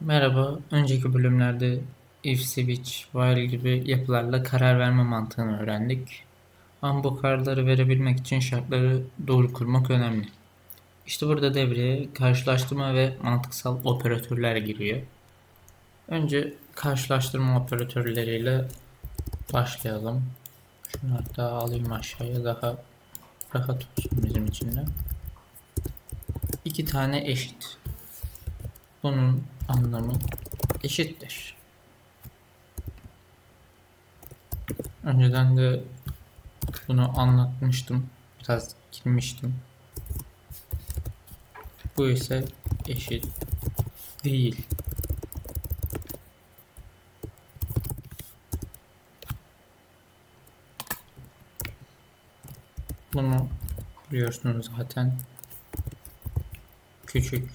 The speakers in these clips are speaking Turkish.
Merhaba, önceki bölümlerde if, switch, while gibi yapılarla karar verme mantığını öğrendik. Ama bu kararları verebilmek için şartları doğru kurmak önemli. İşte burada devreye karşılaştırma ve mantıksal operatörler giriyor. Önce karşılaştırma operatörleriyle başlayalım. Şunları da alayım aşağıya daha rahat olsun bizim için de. İki tane eşit. Bunun anlamı eşittir. Önceden de bunu anlatmıştım. Biraz girmiştim. Bu ise eşit değil. Bunu biliyorsunuz zaten. Küçük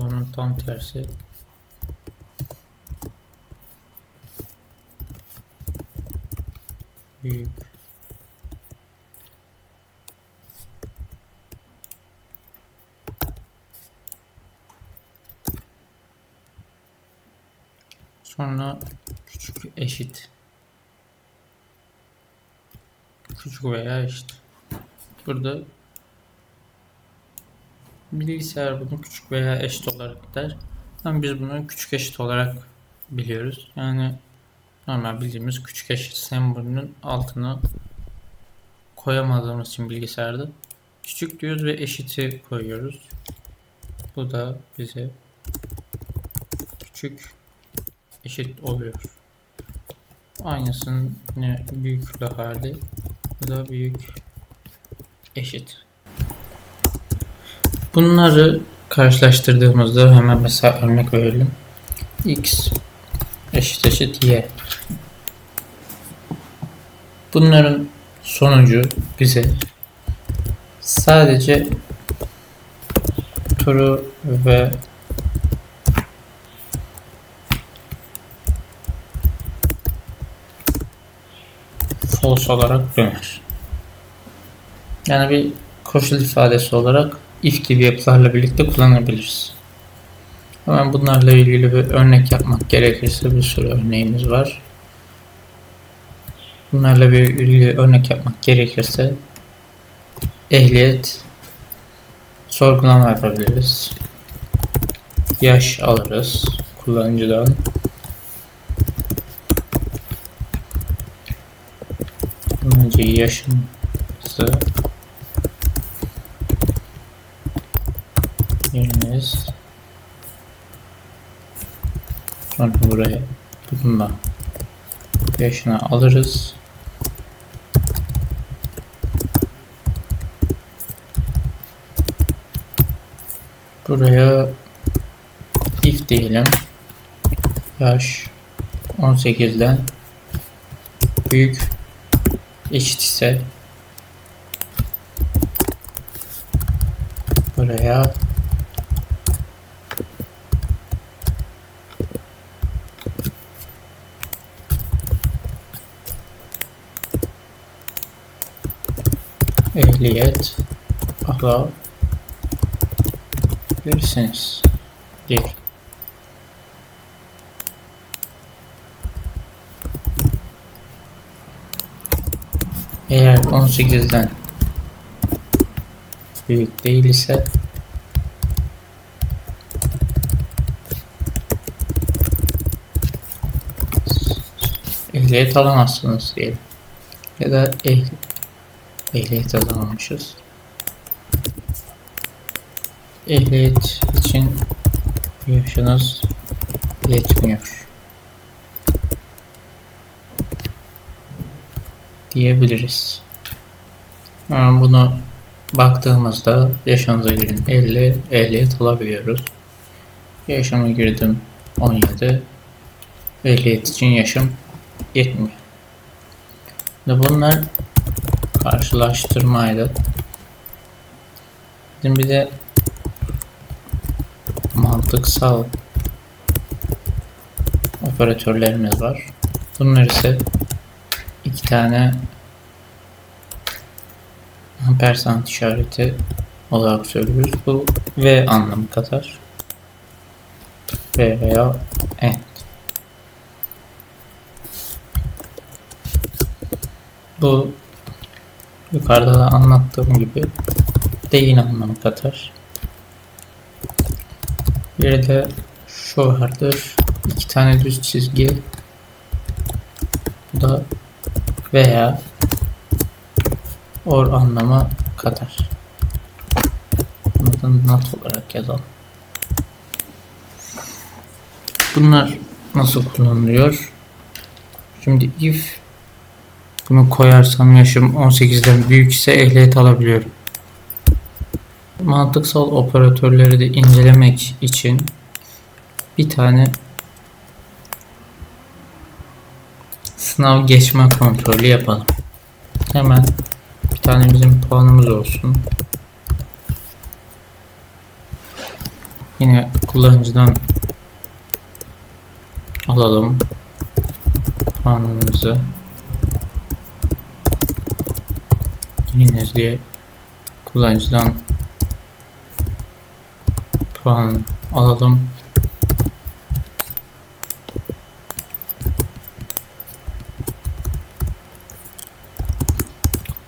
Onun tam tersi. Büyük. Sonra küçük eşit. Küçük veya eşit. Burada bilgisayar bunu küçük veya eşit olarak der. Ama biz bunu küçük eşit olarak biliyoruz. Yani normal bildiğimiz küçük eşit sembolünün altına koyamadığımız için bilgisayarda küçük diyoruz ve eşiti koyuyoruz. Bu da bize küçük eşit oluyor. Aynısının yine büyüklü hali. Bu da büyük eşit. Bunları karşılaştırdığımızda hemen mesela örnek verelim. x eşit eşit y. Bunların sonucu bize sadece true ve false olarak döner. Yani bir koşul ifadesi olarak if gibi yapılarla birlikte kullanabiliriz. Hemen bunlarla ilgili bir örnek yapmak gerekirse bir sürü örneğimiz var. Bunlarla bir ilgili örnek yapmak gerekirse ehliyet sorgulama yapabiliriz. Yaş alırız kullanıcıdan. Kullanıcı yaşımızı yeriniz sonra buraya bununla yaşına alırız. Buraya if diyelim. Yaş 18'den büyük eşit ise buraya ehliyet alabilirsiniz. Bir. Eğer 18'den büyük değil ise ehliyet alamazsınız diyelim. Ya da ehliyet Ehliyet alamamışız. Ehliyet için yaşınız yetmiyor. Diyebiliriz. Ama bunu baktığımızda yaşınıza girin 50 ehliyet alabiliyoruz. Yaşıma girdim 17 ehliyet için yaşım yetmiyor. Bunlar karşılaştırmaydı. Şimdi bir de mantıksal operatörlerimiz var. Bunlar ise iki tane ampersand işareti olarak söylüyoruz. Bu V anlamı katar. V veya N. Bu yukarıda da anlattığım gibi değil anlamı katar. Bir de şu vardır. İki tane düz çizgi. Bu da veya or anlamı katar. Bunu da not olarak yazalım. Bunlar nasıl kullanılıyor? Şimdi if bunu koyarsam yaşım 18'den büyükse ehliyet alabiliyorum. Mantıksal operatörleri de incelemek için bir tane sınav geçme kontrolü yapalım. Hemen bir tane bizim puanımız olsun. Yine kullanıcıdan alalım puanımızı. Yine diye kullanıcıdan puan alalım.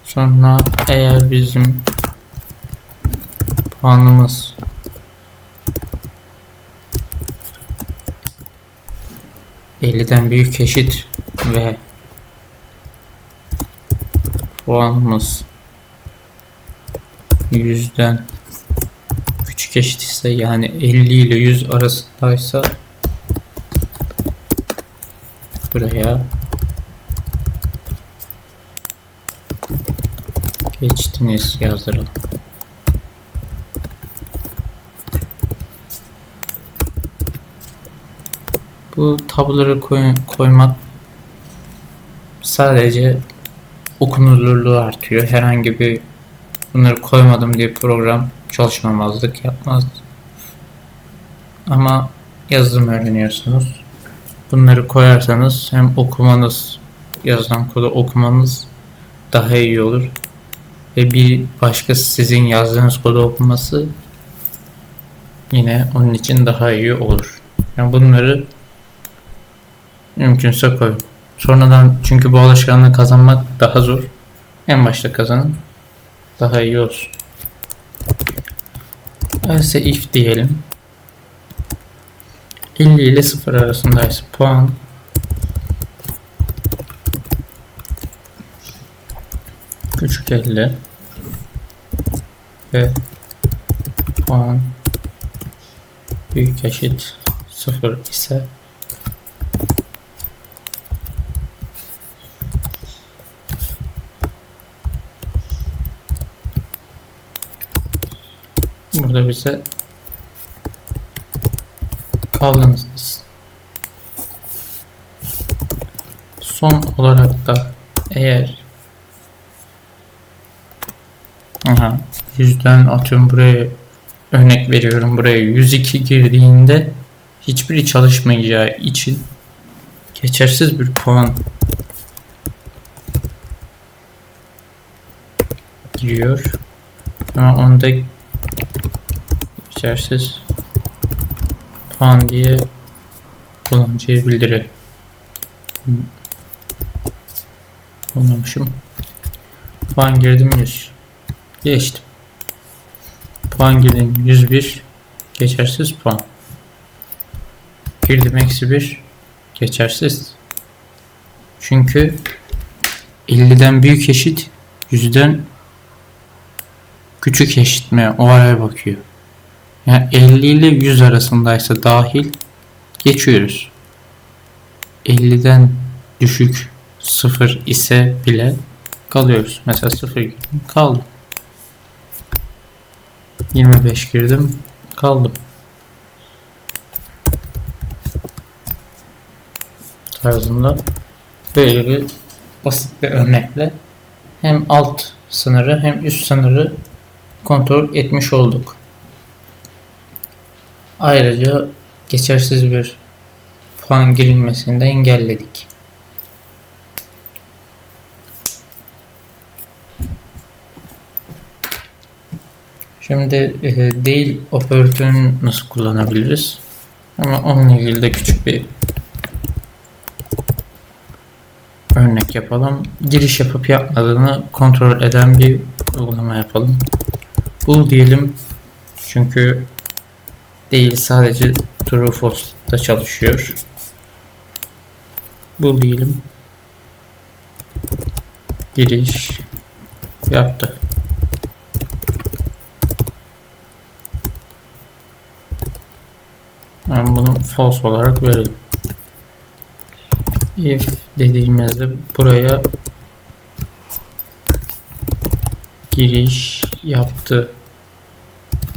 Sonra eğer bizim puanımız ...50'den büyük eşit ve puanımız yüzden küçük eşit ise yani 50 ile 100 arasındaysa buraya geçtiniz yazdıralım. Bu tabloları koy, koymak sadece okunulurluğu artıyor. Herhangi bir bunları koymadım diye program çalışmamazlık yapmaz. Ama yazılım öğreniyorsunuz. Bunları koyarsanız hem okumanız, yazılan kodu okumanız daha iyi olur. Ve bir başkası sizin yazdığınız kodu okuması yine onun için daha iyi olur. Yani bunları mümkünse koyun. Sonradan çünkü bu alışkanlığı kazanmak daha zor. En başta kazanın. Daha iyi olsun. Else if diyelim. 50 ile 0 arasındaysa puan. Küçük 50 ve puan. Büyük eşit. 0 ise burada bize kaldınız. Son olarak da eğer Aha, yüzden atıyorum buraya örnek veriyorum buraya 102 girdiğinde hiçbiri çalışmayacağı için geçersiz bir puan giriyor. Ama onda geçersiz puan diye kullanıcıya bildirelim. Anlamışım. Puan girdim 100. Geçtim. Puan girdim 101. Geçersiz puan. Girdim eksi 1. Geçersiz. Çünkü 50'den büyük eşit 100'den küçük eşit mi? O araya bakıyor. Yani 50 ile 100 arasındaysa dahil geçiyoruz. 50'den düşük 0 ise bile kalıyoruz. Mesela 0 girdim kaldım. 25 girdim kaldım. Tarzında böyle bir basit bir örnekle hem alt sınırı hem üst sınırı kontrol etmiş olduk. Ayrıca geçersiz bir puan girilmesini de engelledik. Şimdi e, değil operatörünü nasıl kullanabiliriz? Ama onunla ilgili de küçük bir örnek yapalım. Giriş yapıp yapmadığını kontrol eden bir uygulama yapalım. Bul diyelim. Çünkü değil sadece true false'da çalışıyor. Bul diyelim. Giriş yaptı. Ben bunu false olarak verelim. If dediğimizde buraya giriş yaptı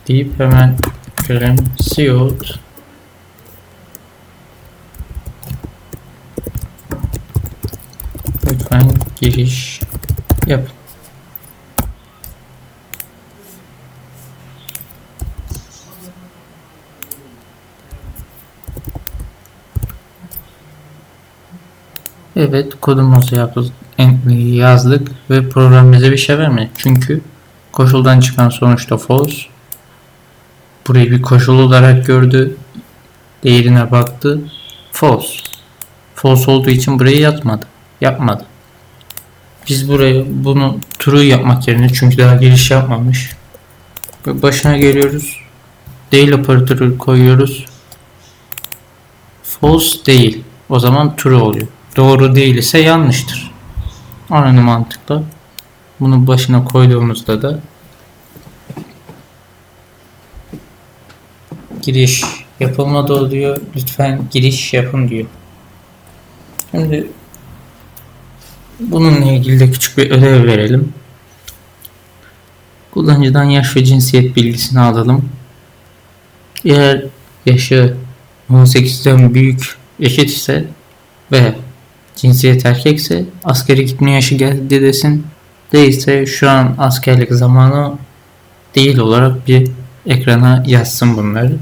deyip hemen görelim cout lütfen giriş yapın. Evet kodumuzu yaptık, yazdık ve program bize bir şey vermedi. Çünkü koşuldan çıkan sonuçta false. Burayı bir koşul olarak gördü. Değerine baktı. False. False olduğu için burayı yatmadı. Yapmadı. Biz buraya bunu true yapmak yerine çünkü daha giriş yapmamış. Başına geliyoruz. Değil operatörü koyuyoruz. False değil. O zaman true oluyor doğru değil ise yanlıştır. Aynı mantıkla bunu başına koyduğumuzda da giriş yapılmadı oluyor. Lütfen giriş yapın diyor. Şimdi bununla ilgili de küçük bir ödev verelim. Kullanıcıdan yaş ve cinsiyet bilgisini alalım. Eğer yaşı 18'den büyük eşit ise ve cinsiyet erkekse askeri gitme yaşı geldi desin. Değilse şu an askerlik zamanı değil olarak bir ekrana yazsın bunları.